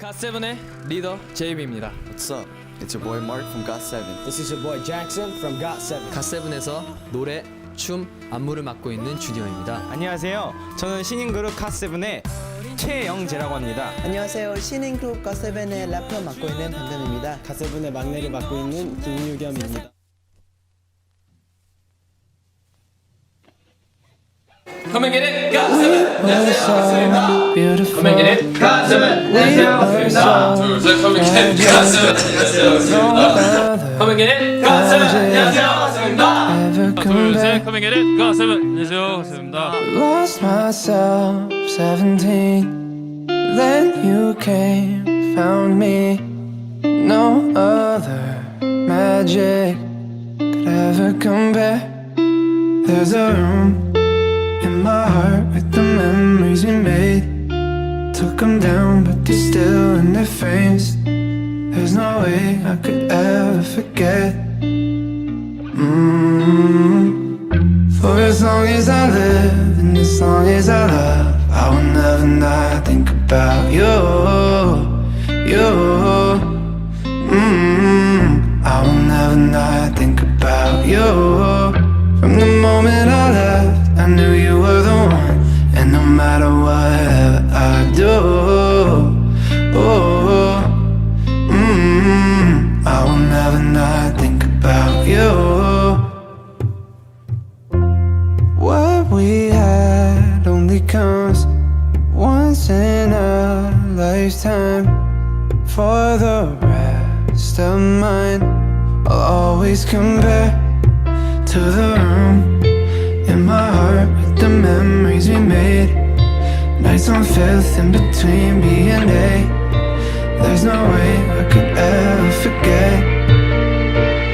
갓세븐의 리더 제이비입니다. What's up? It's your boy Mark from GOT7. This is your boy Jackson from GOT7. 갓세븐에서 노래, 춤, 안무를 맡고 있는 주니어입니다. 안녕하세요. 저는 신인 그룹 카세븐의 최영재라고 합니다. 안녕하세요. 신인 그룹 가세븐의 래퍼 맡고 있는 반변입니다. 가세븐의 막내를 맡고 있는 김유겸입니다. Come and get it. Gossip. Beautiful. Come and get it. Gossip. Come and get it. Gossip. Come and get it. Gossip. Come and get it. Gossip. Lost myself 17. Then you came, found me. No other magic could ever compare. There's a room in my heart with the memories we made. Took them down but they're still in their frames there's no way i could ever forget. Mm for as long as I live and as long as I love, I will never not think about you, you. mm I will never not knew you were the one, and no matter whatever I do, oh, mm I will never not think about you. What we had only comes once in a lifetime. For the rest of mine, I'll always compare to the memories we made. Nights on fifth in between B and A. There's no way I could ever forget.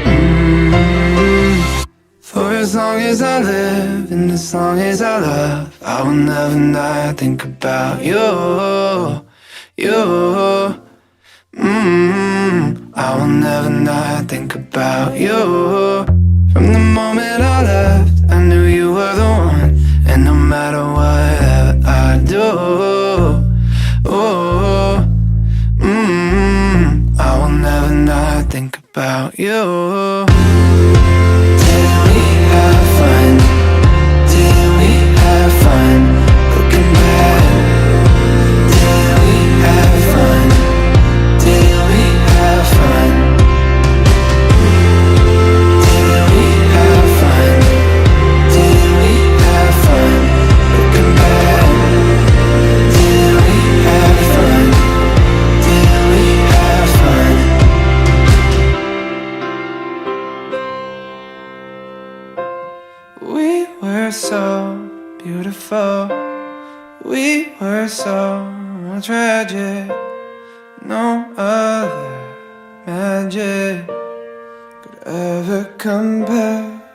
Mm. For as long as I live and as long as I love, I will never not think about you, you. mm I will never not think about you. From the moment matter whatever I do, oh, mm I will never not think about you. Were so beautiful. We were so tragic. No other magic could ever compare.